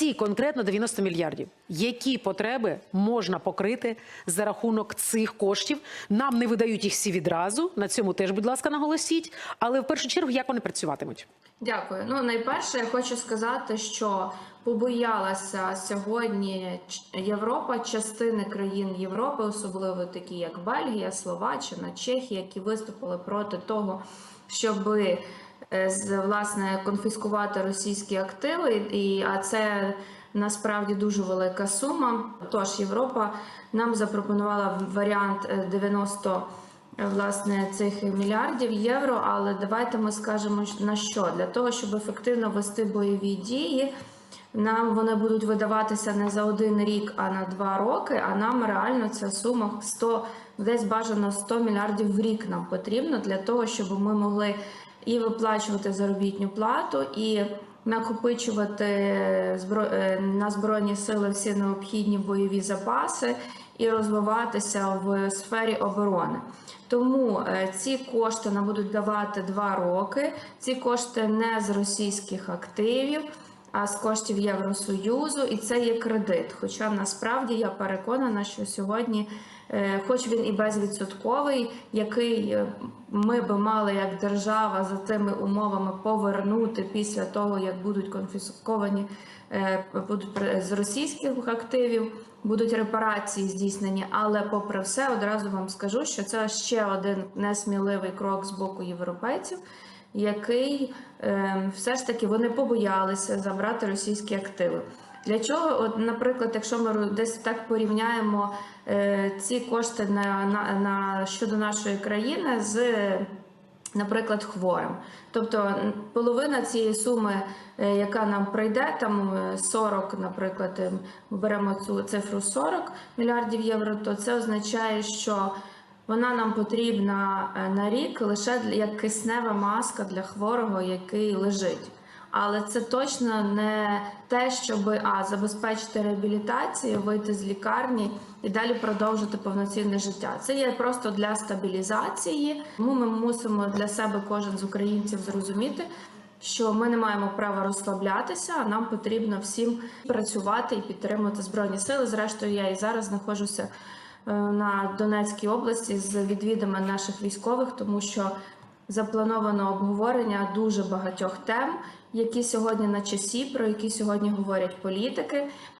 ці конкретно 90 мільярдів. Які потреби можна покрити за рахунок цих коштів? Нам не видають їх всі відразу. На цьому теж, будь ласка, наголосіть. Але в першу чергу, як вони працюватимуть? Дякую. Ну найперше, я хочу сказати, що побоялася сьогодні Європа, частини країн Європи, особливо такі як Бельгія, Словаччина, Чехія, які виступили проти того, щоби власне конфіскувати російські активи, і а це насправді дуже велика сума. Тож Європа нам запропонувала варіант е, 90 е, власне цих мільярдів євро. Але давайте ми скажемо на що для того, щоб ефективно вести бойові дії. Нам вони будуть видаватися не за один рік, а на два роки. А нам реально ця сума 100, десь бажано 100 мільярдів в рік нам потрібно для того, щоб ми могли і виплачувати заробітну плату, і накопичувати е, на збройні сили всі необхідні бойові запаси і розвиватися в сфері оборони. Тому е, ці кошти нам будуть давати два роки. Ці кошти не з російських активів з коштів Євросоюзу, і це є кредит. Хоча насправді я переконана, що сьогодні, е, хоч він і безвідсотковий, який е, ми би мали як держава за тими умовами повернути після того, як будуть конфісковані е, будуть з російських активів, будуть репарації здійснені. Але, попри все, одразу вам скажу, що це ще один несміливий крок з боку європейців який е, все ж таки вони побоялися забрати російські активи. Для чого, от, наприклад, якщо ми десь так порівняємо е, ці кошти на, на, на щодо нашої країни з, наприклад, хворим, тобто половина цієї суми, е, яка нам прийде, там е, 40, наприклад, е, беремо цю цифру 40 мільярдів євро, то це означає, що вона нам потрібна е, на рік лише як киснева маска для хворого, який лежить. Але це точно не те, щоб а забезпечити реабілітацію, вийти з лікарні і далі продовжити повноцінне життя. Це є просто для стабілізації. Тому ми мусимо для себе кожен з українців зрозуміти, що ми не маємо права розслаблятися, а нам потрібно всім працювати і підтримувати збройні сили. Зрештою, я і зараз знаходжуся на Донецькій області з відвідами наших військових, тому що заплановано обговорення дуже багатьох тем, які сьогодні на часі, про які сьогодні говорять політики.